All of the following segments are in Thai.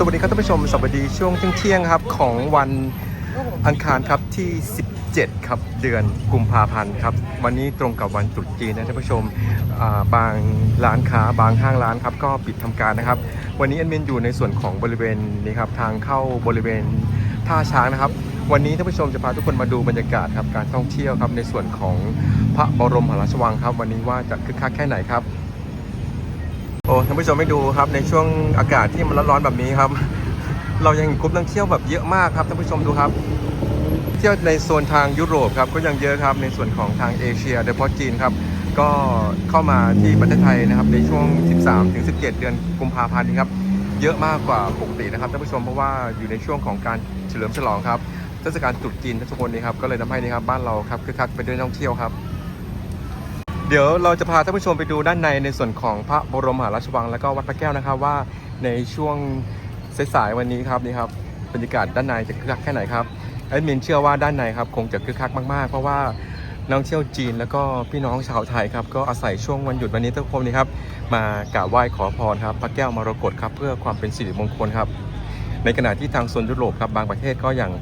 สวัสดีครับท่านผู้ชมสวัสดีช่วงเที่ยงครับของวันอังคารครับที่ 17 ครับเดือนกุมภาพันธ์ครับวันนี้ตรงกับวันตรุษจีนนะท่านผู้ชมบางร้านค้าบางห้างร้านครับก็ปิดทำการนะครับ วันนี้แอดมินอยู่ในส่วนของบริเวณนี้ครับทางเข้าบริเวณท่าช้างนะครับ วันนี้ท่านผู้ชมจะพาทุกคนมาดูบรรยากาศครับการท่องเที่ยวครับในส่วนของพระบรมมหาราชวังครับ วันนี้ว่าจะคึกคักแค่ไหนครับ โอ้ท่านผู้ชมไม่ดูครับในช่วงอากาศที่มันร้อนๆแบบนี้ครับ เรายังกลุ่มนักเที่ยวแบบเยอะมากครับท่านผู้ชมดูครับ เที่ยวในโซนทางยุโรปครับก็ยังเยอะครับในส่วนของทางเอเชียโดยเฉพาะจีนครับก็เข้ามาที่ประเทศไทยนะครับในช่วง 13-17 เดือนกุมภาพันธ์นี้ครับเยอะมากกว่าปกตินะครับท่านผู้ชมเพราะว่าอยู่ในช่วงของการเฉลิมฉลองครับเทศกาลตรุษจีนทุกคนนี้ครับก็เลยทำให้นี่ครับบ้านเราครับคึกคักไปด้วยนักท่องเที่ยวครับ เดี๋ยวเราจะพาท่านผู้ชมไปดูด้านในในส่วนของพระบรมมหาราชวัง และก็วัดพระแก้วนะครับว่าในช่วงสายๆวันนี้ครับนี่ครับบรรยากาศด้านในจะคึกคักแค่ไหนครับแอดมินเชื่อว่าด้านในครับคงจะคึกคักมากๆ เพราะว่านักท่องเที่ยวจีนแล้วก็พี่น้องชาวไทยครับก็อาศัยช่วงวันหยุดวันนี้ทุกคนนี่ครับมากราบไหว้ขอพรครับพระแก้วมรกตครับเพื่อความเป็นสิริมงคลครับ ในขณะที่ทางโซนยุโรปครับบางประเทศก็อย่าง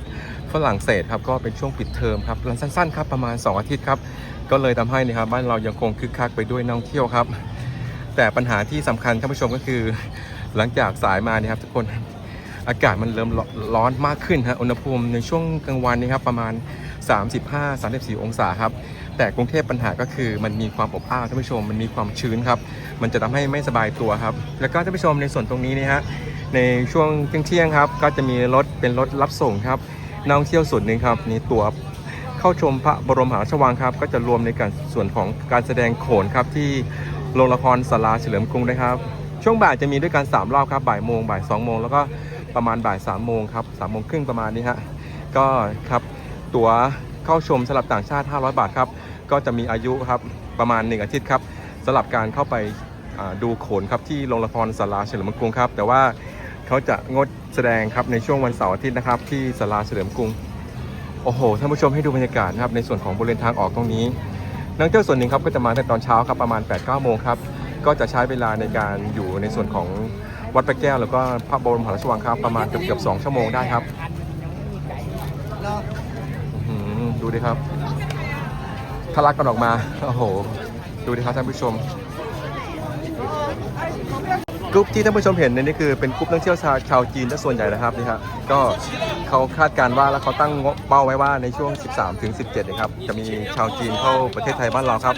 ฝรั่งเศสครับก็เป็นช่วงปิดเทอมครับสั้นๆครับประมาณ 2 อาทิตย์ครับ ก็เลยทำให้นะครับบ้านเรายังคงคึกคักไปด้วยนักท่องเที่ยวครับ แต่ปัญหาที่สำคัญท่านผู้ชมก็คือ หลังจากสายมานี่ครับ ทุกคนอากาศมันเริ่มร้อนมากขึ้นฮะอุณหภูมิในช่วงกลางวันนี้ครับประมาณ 35-34 องศาครับแต่กรุงเทพปัญหาก็คือมันมีความอบอ้าวท่านผู้ชมมันมีความชื้นครับ มันจะทำให้ไม่สบายตัวครับ แล้วก็ท่านผู้ชมในส่วนตรงนี้นะฮะในช่วงเที่ยงครับ ก็จะมีรถเป็นรถรับส่งครับนักท่องเที่ยวส่วนหนึ่งครับมีตั๋ว เข้าชมพระบรมหาราชวังครับ ก็จะรวมในการส่วนของการแสดงโขนครับที่โรงละครสาราเฉลิมกรุงนะครับ ช่วงบ่ายจะมีด้วยกัน3รอบครับบ่ายโมงบ่าย2โมงแล้วก็ประมาณบ่าย3โมงครับ3โมงครึ่งประมาณนี้ฮะก็ครับตั๋วเข้าชมสำหรับต่างชาติ 500 บาทครับก็จะมีอายุครับประมาณ 1 อาทิตย์ครับสำหรับการเข้าไปดูโขนครับที่โรงละครสาราเฉลิมกรุงครับแต่ว่าเขาจะงดแสดงครับในช่วงวันเสาร์อาทิตย์นะครับที่สาราเฉลิมกรุง โอ้โหท่านผู้ชมให้ดูบรรยากาศนะครับในส่วนของบริเวณทางออกตรงนี้ นักเที่ยวส่วนหนึ่งครับก็จะมาในตอนเช้าครับประมาณ8-9โมงครับก็จะใช้เวลาในการอยู่ในส่วนของวัดพระแก้ว แล้วก็พระบรมมหาราชวังครับประมาณเกือบเกือบ2ชั่วโมงได้ครับอื้อหือดูดิครับทะลักกันออกมาโอ้โหดูดิครับท่านผู้ชม รุ๊ปที่ท่านผู้ชมเห็นในนี้คือเป็นกรุ๊ปนักท่องเที่ยวชาวชาวจีนและส่วนใหญ่นะครับนี่ครับก็เขาคาดการณ์ว่าแล้วเขาตั้งงบเป้าไว้ว่าในช่วง 13ถึง17นะครับจะมีชาวจีนเข้าประเทศไทยบ้านเราครับ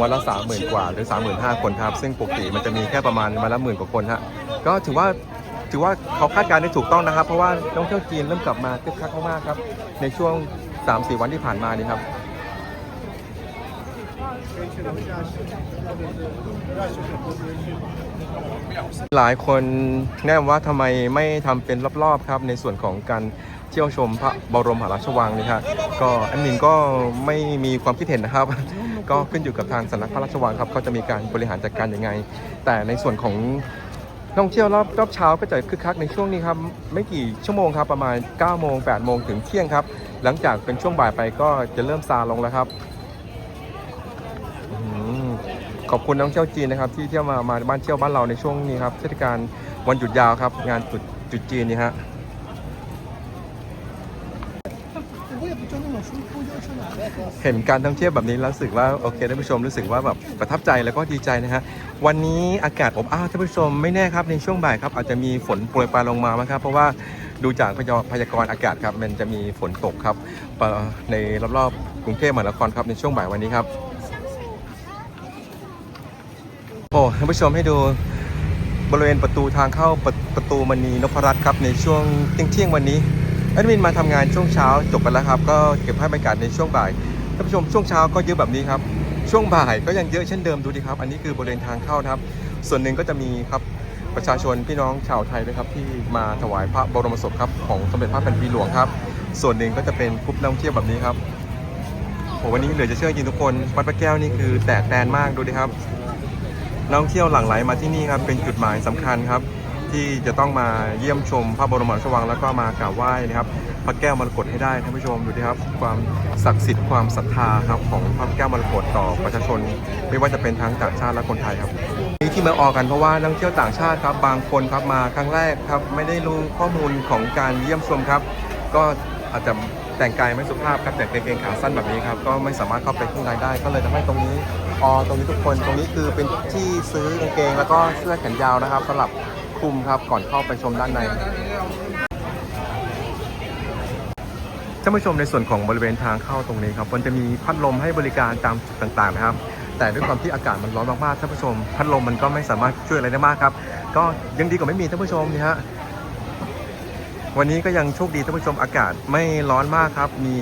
วันละ 30,000 กว่าหรือ 35,000 คนครับซึ่งปกติมันจะมีแค่ประมาณวันละหมื่นกว่าคนฮะก็ถือว่าถือว่าเขาคาดการณ์ได้ถูกต้องนะครับ เพราะว่านักท่องเที่ยวจีนเริ่มกลับมาคึกคักมากๆครับในช่วง 3-4 วันที่ผ่านมานี่ครับ หลายคนแนะนำว่าทำไมไม่ทำเป็นรอบๆครับ ในส่วนของการเที่ยวชมพระบรมมหาราชวังนี่ครับก็อันมินก็ไม่มีความคิดเห็นนะครับ ก็ขึ้นอยู่กับทางสำนักพระราชวังครับเขาจะมีการบริหารจัดการยังไง แต่ในส่วนของนักท่องเที่ยวรอบรอบเช้าก็จะคึกคักในช่วงนี้ครับไม่กี่ชั่วโมงครับประมาณ9โมง8โมงถึงเที่ยงครับ หลังจากเป็นช่วงบ่ายไปก็จะเริ่มซาลงแล้วครับ ขอบคุณนักท่องเที่ยวจีนนะครับที่เที่ยวมามาบ้านเที่ยวบ้านเราในช่วงนี้ครับเทศกาลวันหยุดยาวครับ งานตรุษจุดจีนนี่ฮะเห็นการท่องเที่ยวแบบนี้แล้วรู้สึกว่าโอเคท่านผู้ชมรู้สึกว่าแบบประทับใจแล้วก็ดีใจนะฮะวันนี้อากาศอบอ้าวท่านผู้ชมไม่แน่ครับในช่วงบ่ายครับอาจจะมีฝนโปรยปลายลงมาครับเพราะว่าดูจากพยาพยากรณ์อากาศครับมันจะมีฝนตกครับในรอบๆกรุงเทพมหานครครับในช่วงบ่ายวันนี้ครับ โอ้ท่านผู้ชมให้ดูบริเวณประตูทางเข้าประประตูมณีนพรัตน์ครับในช่วงเที่ยงวันนี้แอดมินมาทำงานช่วงเช้าจบไปแล้วครับ ก็เก็บภาพบรรยากาศในช่วงบ่ายท่านผู้ชมช่วงเช้าก็เยอะแบบนี้ครับ ช่วงบ่ายก็ยังเยอะเช่นเดิมดูดิครับ อันนี้คือบริเวณทางเข้านะครับ ส่วนหนึ่งก็จะมีครับประชาชนพี่น้องชาวไทยนะครับที่มาถวายพระบรมศพครับของสมเด็จพระแผ่นดินหลวงครับ ส่วนหนึ่งก็จะเป็นกรุ๊ปนักท่องเที่ยวแบบนี้ครับโอ้วันนี้เหลือจะเชื่อจริงทุกคนวัดพระแก้วนี่คือแตกแตนมากดูดิครับ นักท่องเที่ยวหลั่งไหลมาที่นี่ครับเป็นจุดหมายสำคัญครับที่จะต้องมาเยี่ยมชมพระบรมราชวังแล้วก็มากราบไหว้นะครับ พระแก้วมรกตให้ได้ท่านผู้ชมดูดิครับ ความศักดิ์สิทธิ์ความศรัทธาครับของพระแก้วมรกตต่อประชาชน ไม่ว่าจะเป็นทั้งต่างชาติและคนไทยครับนี่ที่มาออกกันเพราะว่านักเที่ยวต่างชาติครับบางคนครับมาครั้งแรกครับไม่ได้รู้ข้อมูลของการเยี่ยมชมครับ ก็อาจจะแต่งกายไม่สุภาพครับแต่งกางเกงขาสั้นแบบนี้ครับก็ไม่สามารถเข้าไปข้างในได้ก็เลยทำให้ตรงนี้ ออตรงนี้ทุกคนตรงนี้คือเป็นที่ซื้อกางเกงแล้วก็เสื้อแขนยาวนะครับสำหรับคลุมครับก่อนเข้าไปชมด้านในท่านผู้ชมในส่วนของบริเวณทางเข้าตรงนี้ครับมันจะมีพัดลมให้บริการตามจุดต่างๆนะครับ แต่ด้วยความที่อากาศมันร้อนมากๆท่านผู้ชม พัดลมมันก็ไม่สามารถช่วยอะไรได้มากครับ ก็ยังดีกว่าไม่มีท่านผู้ชมนี่ฮะวันนี้ก็ยังโชคดีท่านผู้ชมอากาศไม่ร้อนมากครับ มี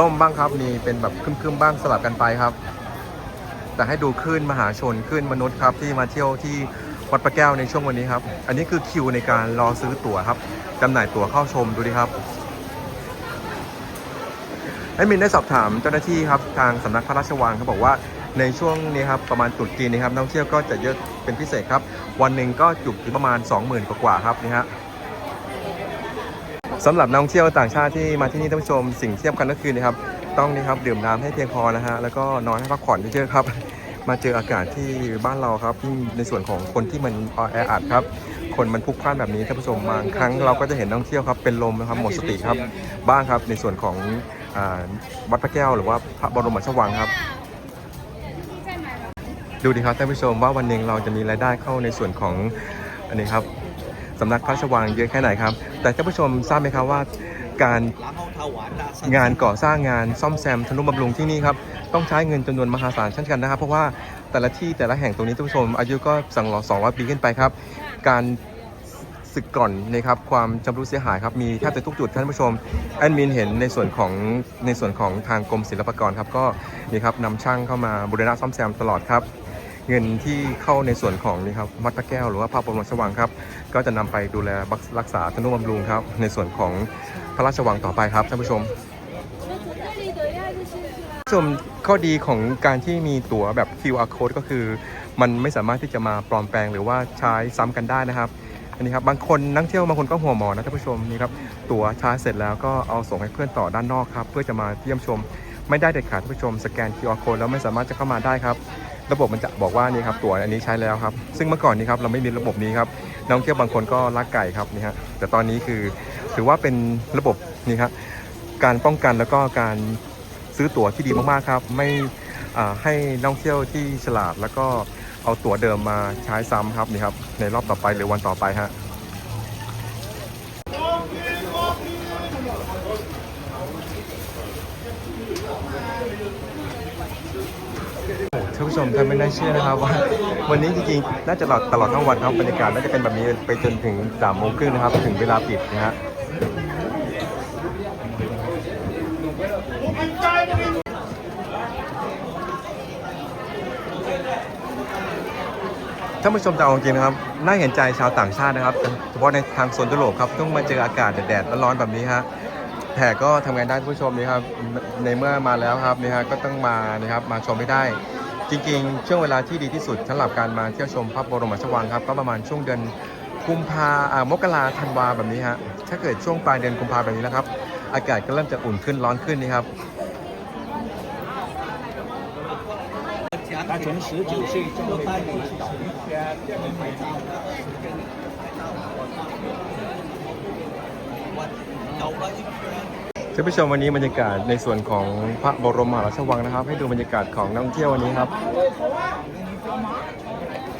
ร่มบ้างครับ มีเป็นแบบคึมๆบ้างสลับกันไปครับ แต่ให้ดูคลื่นมหาชนคลื่นมนุษย์ครับที่มาเที่ยวที่วัดพระแก้วในช่วงวันนี้ครับ อันนี้คือคิวในการรอซื้อตั๋วครับจำหน่ายตั๋วเข้าชมดูดิครับแอดมินได้สอบถามเจ้าหน้าที่ครับทางสำนักพระราชวังเขาบอกว่าในช่วงนี้ครับประมาณตรุษจีนนี้ครับนักท่องเที่ยวก็จะเยอะเป็นพิเศษครับ วันหนึ่งก็จุถึงประมาณ 20,000 กว่าครับนี่ฮะสำหรับนักท่องเที่ยวต่างชาติที่มาที่นี่ท่านผู้ชมสิ่งที่สำคัญก็คือนะครับ ต้องนี่ครับดื่มน้ำให้เพียงพอนะฮะแล้วก็นอนให้พักผ่อนเยอะๆครับ มาเจออากาศที่บ้านเราครับยิ่งในส่วนของคนที่มันแออัดครับ คนมันพลุกพล่านแบบนี้ท่านผู้ชมบางครั้งเราก็จะเห็นนักท่องเที่ยวครับเป็นลมนะครับหมดสติครับบ้างครับในส่วนของอ่าวัดพระแก้ว หรือว่าพระบรมราชวังครับดูดิครับท่านผู้ชมว่าวันหนึ่งเราจะมีรายได้เข้าในส่วนของอันนี้ครับสำนักพระราชวังเยอะแค่ไหนครับ แต่ท่านผู้ชมทราบไหมครับว่า การงานก่อสร้างงานซ่อมแซมทนุบำรุงที่นี่ครับต้องใช้เงินจำนวนมหาศาลเช่นกันนะครับ เพราะว่าแต่ละที่แต่ละแห่งตรงนี้ท่านผู้ชม อายุก็สั่งรอ200 ปีขึ้นไปครับ การสึกก่อนนะครับความจำรุดเสียหายครับมีแทบจะทุกจุดท่านผู้ชมแอดมินเห็นในส่วนของในส่วนของทางกรมศิลปากรครับก็นี่ครับนำช่างเข้ามาบูรณะซ่อมแซมตลอดครับเงินที่เข้าในส่วนของนี่ครับวัดพระแก้วหรือว่าพระบรมราชวังครับ ก็จะนำไปดูแลรักษาธนุบำรุงครับ ในส่วนของ ระราชวังต่อไปครับท่านผู้ชมผู้ชมข้อดีของการที่มีตั๋วแบบ QR code ก็คือ มันไม่สามารถที่จะมาปลอมแปลงหรือว่าใช้ซ้ำกันได้นะครับ อันนี้ครับบางคนนักเที่ยวบางคนก็หัวหมอนะท่านผู้ชมนี่ครับตั๋วใช้เสร็จแล้วก็เอาส่งให้เพื่อนต่อด้านนอกครับเพื่อจะมาเยี่ยมชม ไม่ได้เด็ดขาดท่านผู้ชมสแกน QR code แล้วไม่สามารถจะเข้ามาได้ครับ ระบบมันจะบอกว่านี่ครับตั๋วอันนี้ใช้แล้วครับ ซึ่งเมื่อก่อนนี้ครับเราไม่มีระบบนี้ครับนักท่องเที่ยวบางคนก็ลักไก่ครับนี่ฮะแต่ตอนนี้คือ ถือว่าเป็นระบบนี่ครับการป้องกันแล้วก็การซื้อตั๋วที่ดีมากๆครับ ไม่ให้นักท่องเที่ยวที่ฉลาด แล้วก็เอาตั๋วเดิมมาใช้ซ้ำครับนี่ครับในรอบต่อไปหรือวันต่อไปฮะท่านผู้ชมท่านไม่น่าเชื่อนะครับว่าวันนี้จริงๆ น่าจะตลอดตลอดทั้งวันครับบรรยากาศน่าจะเป็นแบบนี้ไปจนถึงสามโมงครึ่งนะครับ ถึงเวลาปิดนะฮะ ท่านผู้ชมจะเอาจริงนะครับ น่าเห็นใจชาวต่างชาตินะครับเฉพาะในทางโซนยุโรปครับต้องมาเจออากาศแดดๆร้อนแบบนี้ฮะแต่ก็ทำงานได้ผู้ชมนี่ครับในเมื่อมาแล้วครับนี่ฮะก็ต้องมานะครับมาชมให้ได้ จริงๆ ช่วงเวลาที่ดีที่สุดสำหรับการมาเที่ยวชมพระบรมราชวังครับ ก็ประมาณช่วงเดือนกุมภาอ่ามกราธันวาแบบนี้ฮะถ้าเกิดช่วงปลายเดือนกุมภาแบบนี้แล้วครับ อากาศก็เริ่มจะอุ่นขึ้นร้อนขึ้นนี่ครับ 他从十九岁就会开始导导了一批人。 ท่านผู้ชมวันนี้บรรยากาศในส่วนของพระบรมมหาราชวังนะครับ ให้ดูบรรยากาศของนักท่องเที่ยววันนี้ครับ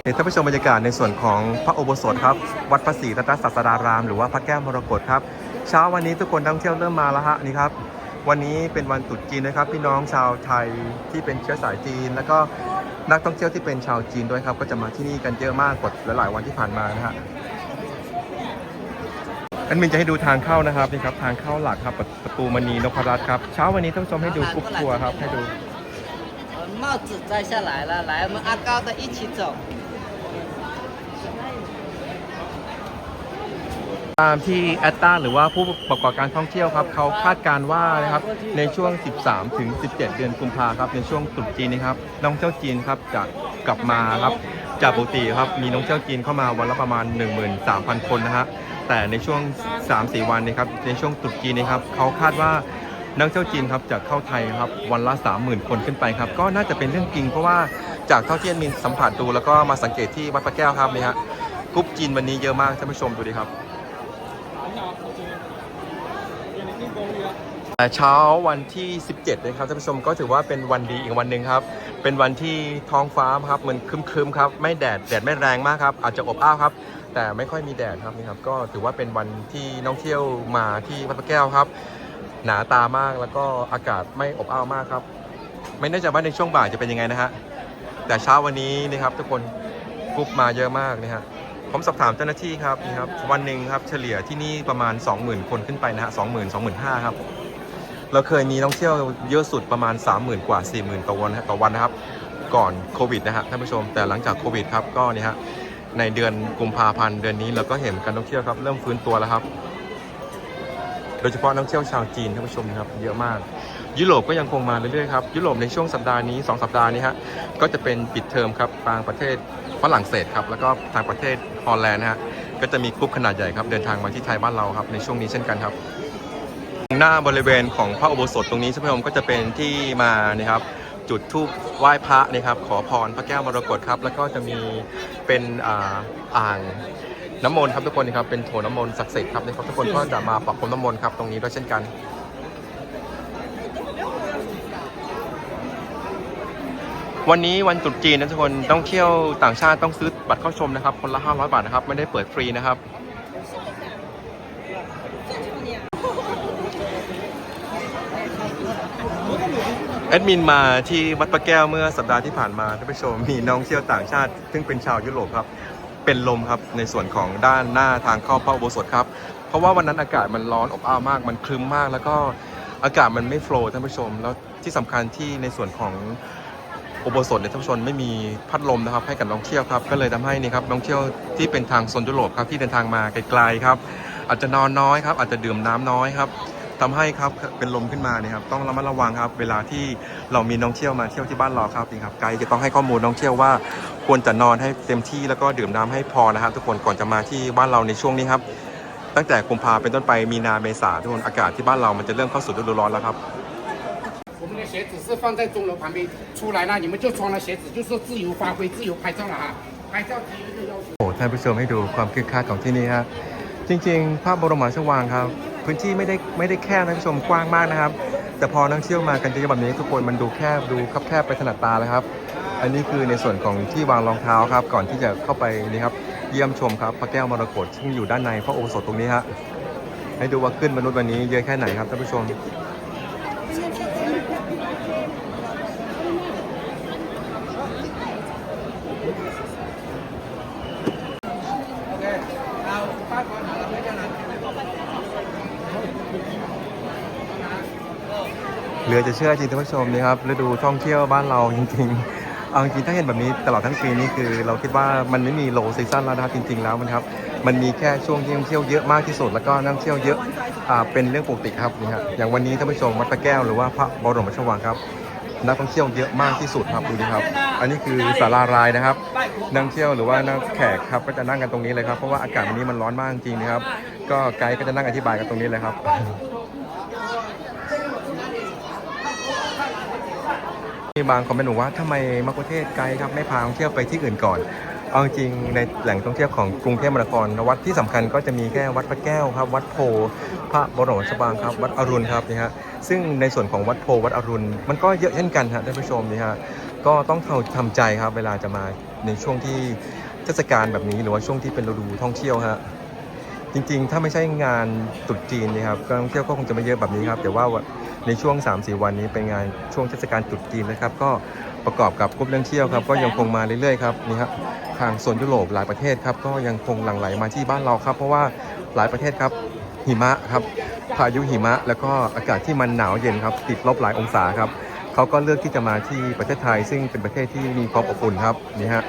เห็นท่านผู้ชมบรรยากาศในส่วนของพระอุโบสถครับ วัดพระศรีรัตนศาสดาราม หรือว่าพระแก้วมรกตครับ เช้าวันนี้ทุกคนนักท่องเที่ยวเริ่มมาแล้วฮะนี่ครับ วันนี้เป็นวันตรุษจีนนะครับ พี่น้องชาวไทยที่เป็นเชื้อสายจีน แล้วก็นักท่องเที่ยวที่เป็นชาวจีนด้วยครับ ก็จะมาที่นี่กันเยอะมากกว่าหลายๆวันที่ผ่านมานะฮะ อันมินจะให้ดูทางเข้านะครับนี่ครับทางเข้าหลักครับประตูมณีนพรัตน์ครับเช้าวันนี้ท่านผู้ชมให้ดูกรุ๊ปทัวร์ครับให้ดู 呃，帽子摘下来了，来，我们阿高的一起走。 ตามที่แอตตาหรือว่าผู้ประกอบการท่องเที่ยวครับเขาคาดการว่านะครับในช่วง 13 ถึง 17 เดือนกุมภาครับในช่วงตรุษจีนนะครับนักท่องเที่ยวจีนครับจะกลับมาครับจากปกติครับมีนักท่องเที่ยวจีนเข้ามาวันละประมาณ 13,000 คนนะฮะแต่ในช่วง 3-4 วันนี้ครับในช่วงตรุษจีนนี้ครับเขาคาดว่านักท่องเที่ยวจีนครับจะเข้าไทยครับวันละ 30,000 คนขึ้นไปครับก็น่าจะเป็นเรื่องจริง เพราะว่าจากเท่าที่มีสัมผัสดูแล้วก็มาสังเกตที่วัดพระแก้วครับนี่ฮะกรุ๊ปจีนวันนี้เยอะมากท่านผู้ชมดูดิครับ เช้าวันที่ 17 นะครับท่านผู้ชมก็ถือว่าเป็นวันดีอีกวันหนึ่งครับ เป็นวันที่ท้องฟ้าครับมันครึมๆครับ ไม่แดดแดดไม่แรงมากครับ อาจจะอบอ้าวครับ แต่ไม่ค่อยมีแดดครับนี่ครับ ก็ถือว่าเป็นวันที่นักท่องเที่ยวมาที่วัดพระแก้วครับ หนาตามากแล้วก็อากาศไม่อบอ้าวมากครับ ไม่แน่ใจว่าในช่วงบ่ายจะเป็นยังไงนะฮะแต่เช้าวันนี้นะครับทุกคนกรุ๊ปมาเยอะมากนะฮะ ผมสอบถามเจ้าหน้าที่ครับนี่ครับวันหนึ่งครับเฉลี่ยที่นี่ประมาณ 20,000 คนขึ้นไปนะฮะสองหมื่นสองหมื่นห้าครับเราเคยมีนักท่องเที่ยวเยอะสุดประมาณ 30,000 กว่า 40,000ต่อวันนะฮะต่อวันนะครับ ก่อนโควิดนะฮะท่านผู้ชมแต่หลังจากโควิดครับก็นี่ฮะในเดือนกุมภาพันธ์เดือนนี้เราก็เห็นการท่องเที่ยวครับเริ่มฟื้นตัวแล้วครับ โดยเฉพาะนักเที่ยวชาวจีนท่านผู้ชมนะครับเยอะมาก ยุโรปก็ยังคงมาเรื่อยๆครับยุโรปในช่วงสัปดาห์นี้ 2 สัปดาห์นี้ฮะก็จะเป็นปิดเทอมครับทางประเทศฝรั่งเศสครับแล้วก็ทางประเทศฮอลแลนด์นะฮะก็จะมีกรุ๊ปขนาดใหญ่ครับเดินทางมาที่ไทยบ้านเราครับในช่วงนี้เช่นกันครับหน้าบริเวณของพระอุโบสถตรงนี้ท่านผู้ชมก็จะเป็นที่มานะครับจุดธูปไหว้พระนะครับขอพรพระแก้วมรกตครับ แล้วก็จะมีเป็นอ่าอ่าง น้ำมนต์ครับทุกคนครับเป็นโถน้ำมนต์ศักดิ์สิทธิ์ครับนะครับทุกคนก็จะมาปักพรมน้ำมนต์ครับตรงนี้ด้วยเช่นกันวันนี้วันตรุษจีนนะทุกคนต้องเที่ยวต่างชาติต้องซื้อบัตรเข้าชมนะครับ คนละ 500 บาทนะครับ ไม่ได้เปิดฟรีนะครับ แอดมินมาที่วัดพระแก้วเมื่อสัปดาห์ที่ผ่านมาท่านผู้ชมมีน้องเที่ยวต่างชาติ ซึ่งเป็นชาวยุโรปครับ เป็นลมครับในส่วนของด้านหน้าทางเข้าพระอุโบสถครับ เพราะว่าวันนั้นอากาศมันร้อนอบอ้าวมาก มันครึ้มมาก แล้วก็อากาศมันไม่โฟล์ท่านผู้ชม แล้วที่สำคัญที่ในส่วนของอุโบสถเนี่ยท่านผู้ชมไม่มีพัดลมนะครับให้กับนักท่องเที่ยวครับก็เลยทำให้นี่ครับนักท่องเที่ยวที่เป็นทางโซนยุโรปครับที่เดินทางมาไกลๆครับอาจจะนอนน้อยครับอาจจะดื่มน้ำน้อยครับ ทำให้ครับเป็นลมขึ้นมาเนี่ยครับต้องระมัดระวังครับ เวลาที่เรามีนักท่องเที่ยวมาเที่ยวที่บ้านเราครับนี่ครับไกด์จะต้องให้ข้อมูลนักท่องเที่ยวว่าควรจะนอนให้เต็มที่แล้วก็ดื่มน้ำให้พอนะครับทุกคนก่อนจะมาที่บ้านเราในช่วงนี้ครับ ตั้งแต่กุมภาเป็นต้นไปมีนาเมษาทุกคนอากาศที่บ้านเรามันจะเริ่มเข้าสู่ฤดูร้อนแล้วครับ 我们的鞋子是放在钟楼旁边，出来呢你们就穿了鞋子，就说自由发挥、自由拍照了哈。拍照第一个要求。 โอ้ท่านผู้ชมให้ดูความคึกคักของที่นี่ครับจริงๆ พระบรมราชวังครับ พื้นที่ไม่ได้ไม่ได้แคบนะท่านผู้ชมกว้างมากนะครับ แต่พอนักท่องเที่ยวมากันเยอะแบบนี้ทุกคนมันดูแคบดูคับแคบไปถนัดตาเลยครับ อันนี้คือในส่วนของที่วางรองเท้าครับ ก่อนที่จะเข้าไปนี่ครับเยี่ยมชมครับพระแก้วมรกตซึ่งอยู่ด้านในพระโอสถตรงนี้ฮะให้ดูว่าขึ้นมนุษย์วันนี้เยอะแค่ไหนครับท่านผู้ชม เหลือจะเชื่อจริงท่านผู้ชมนี่ครับฤดูท่องเที่ยวบ้านเราจริงๆเอาจริงๆถ้าเห็นแบบนี้ตลอดทั้งปีนี่คือ เราคิดว่ามันไม่มีโลซีซั่นแล้วนะครับจริง ๆ แล้วมันครับมันมีแค่ช่วงที่ท่องเที่ยวเยอะมากที่สุดแล้วก็นักท่องเที่ยวเยอะอ่าเป็นเรื่องปกติครับนี่ฮะอย่างวันนี้ท่านผู้ชมวัดพระแก้วหรือว่าพระบรมราชวังครับนักท่องเที่ยวเยอะมากที่สุดครับดูดิครับ อันนี้คือศาลารายนะครับ นักท่งเที่ยวหรือว่านักแขกครับก็จะนั่งกันตรงนี้เลยครับ เพราะว่าอากาศวันนี้มันร้อนมากจริงๆนะครับ ก็ไกด์ก็จะนั่งอธิบายกันตรงนี้เลยครับ มีบางคอมเมนต์บอกว่าทำไมมักคุเทศไกด์ครับไม่พาท่องเที่ยวไปที่อื่นก่อน เอาจริงในแหล่งท่องเที่ยวของกรุงเทพมหานครวัดที่สำคัญก็จะมีแค่วัดพระแก้วครับ วัดโพพระบรมราชวังครับ วัดอรุณครับนี่ฮะซึ่งในส่วนของวัดโพวัดอรุณ มันก็เยอะเช่นกันฮะท่านผู้ชมนี่ฮะก็ต้องทำใจครับเวลาจะมาในช่วงที่เทศกาลแบบนี้หรือว่าช่วงที่เป็นฤดูท่องเที่ยวฮะ จริง ๆ ถ้าไม่ใช่งานตรุษจีนนะครับการท่องเที่ยวก็คงจะไม่เยอะแบบนี้ครับแต่ว่าในช่วง 3-4 วันนี้เป็นงานช่วงเทศกาลตรุษจีนนะครับ ก็ประกอบกับกรุ๊ปนักท่องเที่ยวครับก็ยังคงมาเรื่อยๆครับนี่ครับทางโซนยุโรปหลายประเทศครับก็ยังคงหลั่งไหลมาที่บ้านเราครับ เพราะว่าหลายประเทศครับหิมะครับพายุหิมะ แล้วก็อากาศที่มันหนาวเย็นครับติดลบหลายองศาครับเขาก็เลือกที่จะมาที่ประเทศไทย ซึ่งเป็นประเทศที่มีความอบอุ่นครับนี่ฮะ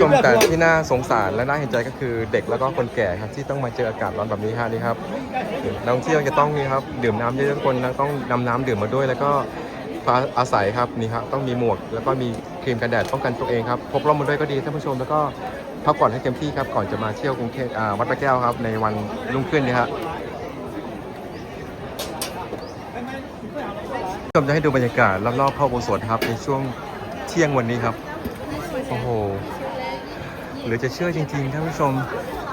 ชมแต่ที่น่าสงสารและน่าเห็นใจก็คือเด็กแล้วก็คนแก่ครับที่ต้องมาเจออากาศร้อนแบบนี้ฮะนี่ครับนักท่องเที่ยวจะต้องนี่ครับดื่มน้ำเยอะๆทุกคนต้องนำน้ำดื่มมาด้วย แล้วก็อาศัยครับนี่ครับต้องมีหมวก แล้วก็มีครีมกันแดดป้องกันตัวเองครับพกร่มมาด้วยก็ดีท่านผู้ชมแล้วก็พักผ่อนให้เต็มที่ครับก่อนจะมาเที่ยวกรุงเทพอ่าวัดพระแก้วครับในวันรุ่งขึ้นนี่ครับชมจะให้ดูบรรยากาศรอบๆพระอุโบสถครับในช่วงเที่ยงวันนี้ครับ หรือจะเชื่อจริงๆท่านผู้ชม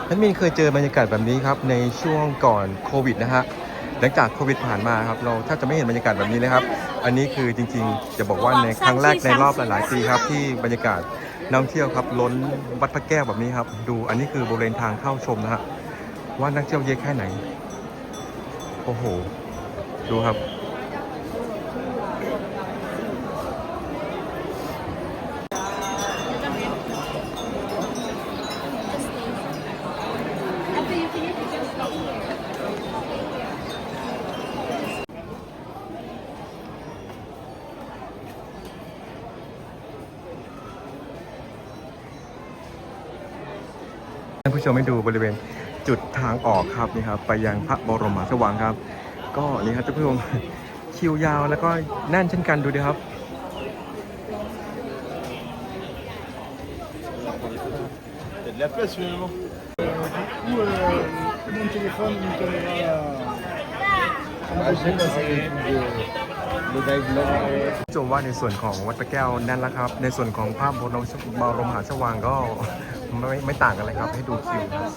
ท่านมินเคยเจอบรรยากาศแบบนี้ครับในช่วงก่อนโควิดนะฮะหลังจากโควิดผ่านมาครับเราแทบจะไม่เห็นบรรยากาศแบบนี้เลยครับ อันนี้คือจริงๆ จะบอกว่าในครั้งแรกในรอบหลายๆปีครับที่บรรยากาศนักท่องเที่ยวครับล้นวัดพระแก้วแบบนี้ครับ ดูอันนี้คือบริเวณทางเข้าชมนะฮะว่านักเที่ยวเยอะแค่ไหน โอ้โห ดูครับ ท่านผู้ชมให้ดูบริเวณจุดทางออกครับนี่ครับไปยังพระบรมมหาราชวังครับ ก็นี่ครับท่านผู้ชมคิวยาวแล้วก็แน่นเช่นกันดูดิครับ Il y a de la place finalement. Du coup, euh, mon téléphone, mon caméra. Ah, je sais pas, c'est le dive vlog. ชมว่าในส่วนของวัดพระแก้วแน่นแล้วครับ ในส่วนของภาพบรมบรมหาราชวังก็ ไม่ไม่ต่างกันเลยครับ ให้ดูคิวครับ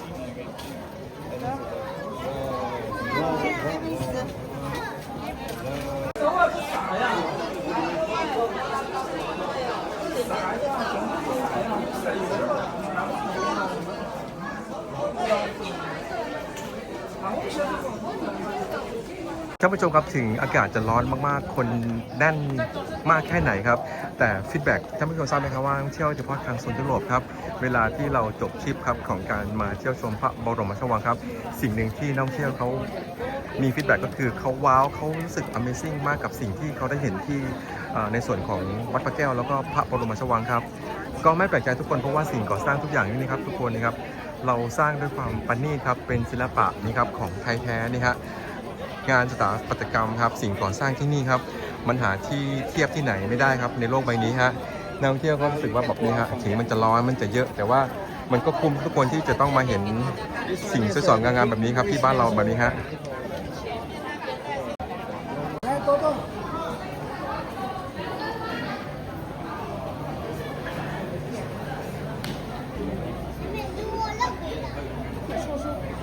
ท่านผู้ชมครับถึงอากาศจะร้อนมากๆ คนแน่นมากแค่ไหนครับ แต่ฟีดแบ็กท่านผู้ชมทราบไหมครับว่าเที่ยวเฉพาะทางโซนยุโรปครับ เวลาที่เราจบทริปครับของการมาเที่ยวชมพระบรมราชวังครับ สิ่งหนึ่งที่นักท่องเที่ยวเขามีฟีดแบ็กก็คือเขาว้าวเขารู้สึก Amazing มากกับสิ่งที่เขาได้เห็นที่ในส่วนของวัดพระแก้วแล้วก็พระบรมราชวังครับ ก็ไม่แปลกใจทุกคนเพราะว่าสิ่งก่อสร้างทุกอย่างนี่นะครับทุกคนนะครับเราสร้างด้วยความปณีตครับเป็นศิลปะนี่ครับของไทยแท้นี่ฮะ งานสถาปัตยกรรมครับ สิ่งก่อสร้างที่นี่ครับ มันหาที่เทียบที่ไหนไม่ได้ครับ ในโลกใบนี้ฮะนักท่องเที่ยวก็รู้สึกว่าแบบนี้ฮะถึงมันจะร้อนมันจะเยอะ แต่ว่ามันก็คุ้มทุกคนที่จะต้องมาเห็นสิ่งสวยๆงามๆแบบนี้ครับที่บ้านเราแบบนี้ฮะ Ouais, tonton.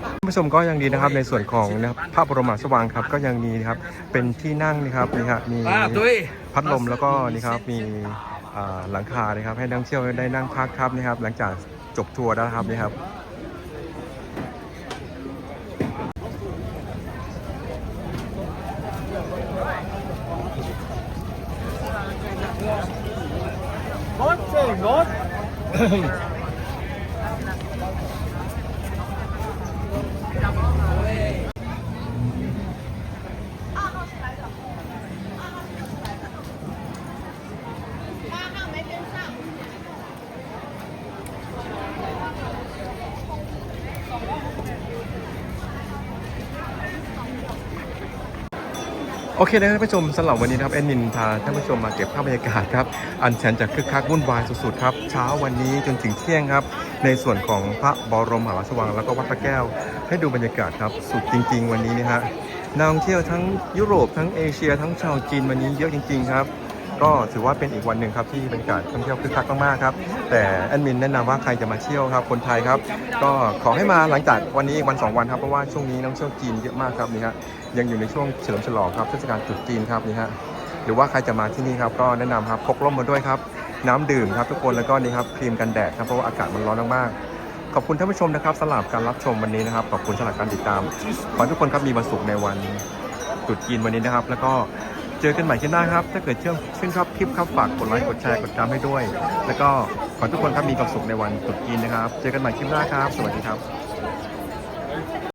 ท่าน ผู้ชมก็ยังดีนะครับในส่วนของนะครับพระบรมราชวังครับก็ยังมีนะครับเป็นที่นั่งนะครับนี่ครับมีพัดลมแล้วก็นี่ครับมีอ่าหลังคานะครับ ให้นักท่องเที่ยวได้นั่งพักครับนะครับ หลังจากจบทัวร์แล้วนะครับนี่ครับ Monte, Monte. โอเคนะครับท่านผู้ชมสำหรับวันนี้นะครับแอนนินพาท่านผู้ชมมาเก็บภาพบรรยากาศครับอันแสนจะคึกคักวุ่นวายสุดๆครับเช้าวันนี้จนถึงเที่ยงครับ ในส่วนของพระบรมมหาราชวังแล้วก็วัดพระแก้ว ให้ดูบรรยากาศครับสุดจริง ๆ วันนี้นะฮะนักท่องเที่ยวทั้งยุโรปทั้งเอเชีย ทั้งชาวจีนวันนี้เยอะจริง ๆ ครับ ก็ถือว่าเป็นอีกวันหนึ่งครับที่บรรยากาศท่องเที่ยวคึกคักมากๆครับ แต่แอดมินแนะนำว่าใครจะมาเที่ยวครับคนไทยครับ ก็ขอให้มาหลังจากวันนี้วันสองวันครับเพราะว่าช่วงนี้นักท่องเที่ยวจีนเยอะมากครับนี่ฮะยังอยู่ในช่วงเฉลิมฉลองครับเทศกาลตรุษจีนครับนี่ฮะหรือว่าใครจะมาที่นี่ครับก็แนะนำครับพกร่มมาด้วยครับ น้ำดื่มครับทุกคนแล้วก็นี่ครับครีมกันแดดครับเพราะว่าอากาศมันร้อนมากๆขอบคุณท่านผู้ชมนะครับสำหรับการรับชมวันนี้นะครับขอบคุณสำหรับการติดตามขอทุกคนครับมีวันสุขในวันตรุษจีนวันนี้นะครับ แล้วก็ เจอกันใหม่ที่หน้าครับ ถ้าเกิดชื่นชื่นชอบคลิปครับฝากกดไลค์กดแชร์กดติดตามให้ด้วย แล้วก็ขอทุกคนครับมีความสุขในวันตรุษจีนนะครับ เจอกันใหม่คลิปหน้าครับ สวัสดีครับ